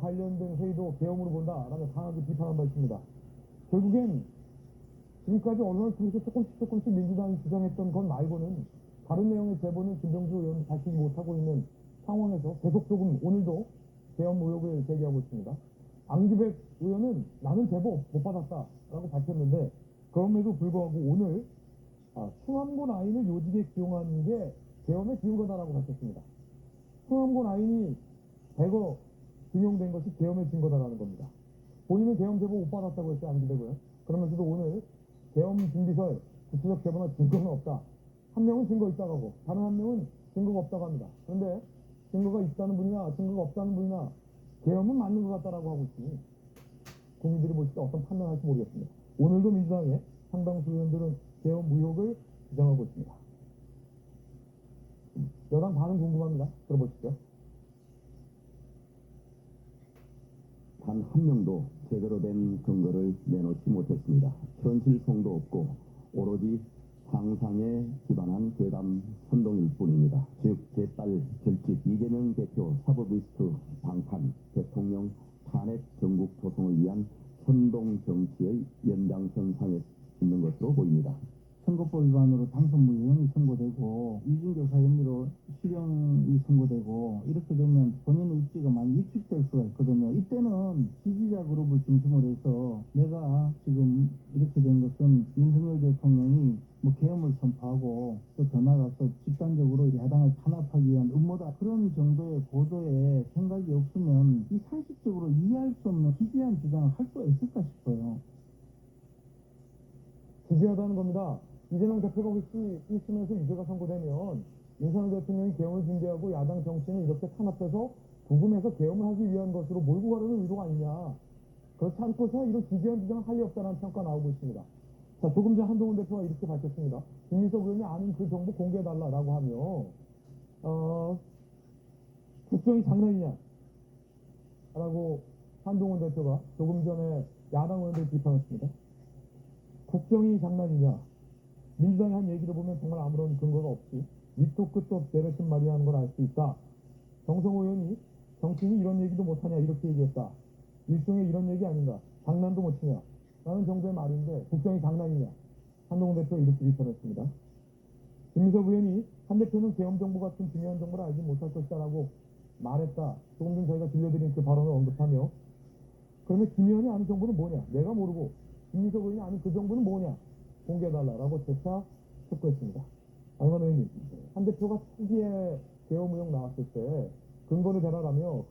관련된 회의도 계엄으로 본다라며 강하게 비판한 바 있습니다. 결국엔 지금까지 언론을 통해서 조금씩 조금씩 민주당이 주장했던 것 말고는 다른 내용의 제보는 김병주 의원이 밝히지 못하고 있는 상황에서 계속 조금 오늘도 계엄 의혹을 제기하고 있습니다. 안기백 의원은 나는 제보 못 받았다라고 밝혔는데 그럼에도 불구하고 오늘 아, 충암고 라인을 요직에 기용한 게 계엄의 증거다라고 밝혔습니다. 충암고 라인이 대거 등용된 것이 계엄의 증거다라는 겁니다. 본인은 계엄 제보 못 받았다고 했어요, 안기백은. 그러면서도 오늘 계엄 준비설 구체적 제보나 증거는 없다. 한 명은 증거 있다고 하고 다른 한 명은 증거가 없다고 합니다. 그런데 증거가 있다는 분이나 증거가 없다는 분이나 계엄은 맞는 것 같다라고 하고 있으니 국민들이 보실 때 어떤 판단할지 모르겠습니다. 오늘도 민주당의 상당수 의원들은 계엄 무효를 주장하고 있습니다. 여당 반응 궁금합니다. 들어보시죠. 단 한 명도 제대로 된 근거를 내놓지 못했습니다. 현실성도 없고 오로지 상상에 기반한 괴담 선동일 뿐입니다. 즉 재빨 결집 이재명 대표 사법리스트 방탄 대통령 탄핵 전국 조성을 위한 선동 정치의 연장선상에 있는 것으로 보입니다. 선거법 위반으로 당선 무효형이 선고되고 이중교사 혐의로 실형이 선고되고 이렇게 되면 본인 수가 있거든요. 이때는 지지자 그룹을 중심으로 해서 내가 지금 이렇게 된 것은 윤석열 대통령이 뭐 계엄을 선포하고 또 더 나아가서 집단적으로 야당을 탄압하기 위한 음모다 그런 정도의 고도의 생각이 없으면 이 상식적으로 이해할 수 없는 기괴한 주장을 할 수가 있을까 싶어요. 지지하다는 겁니다. 이재명 대표가 있- 있으면서 유죄가 선고되면 윤석열 대통령이 계엄을 준비하고 야당 정치인을 이렇게 탄압해서 구금해서 계엄을 하기 위한 것으로 몰고 가려는 의도가 아니냐. 그렇지 않고서 이런 기괴한 주장을 할 리 없다는 평가 나오고 있습니다. 자, 조금 전 한동훈 대표가 이렇게 밝혔습니다. 김민석 의원이 아는 그 정보 공개해달라라고 하며, 어, 국정이 장난이냐? 라고 한동훈 대표가 조금 전에 야당 의원들 비판했습니다. 국정이 장난이냐? 민주당이 한 얘기를 보면 정말 아무런 근거가 없이 밑도 끝도 내뱉은 말이라는 걸 알 수 있다. 정성호 의원이 정치인이 이런 얘기도 못하냐 이렇게 얘기했다. 일종의 이런 얘기 아닌가? 장난도 못 치냐? 라는 정도의 말인데 국정이 장난이냐? 한동훈 대표 이렇게 비판했습니다. 김민석 의원이 한 대표는 계엄 정보 같은 중요한 정보를 알지 못할 것이다라고 말했다. 조금 전 저희가 들려드린 그 발언을 언급하며 그러면 김 의원이 아는 정보는 뭐냐? 내가 모르고 김민석 의원이 아는 그 정보는 뭐냐? 공개해달라라고 재차 촉구했습니다. 안만 의원님, 한 대표가 초기에 계엄 의혹 나왔을 때 근거를 대라라며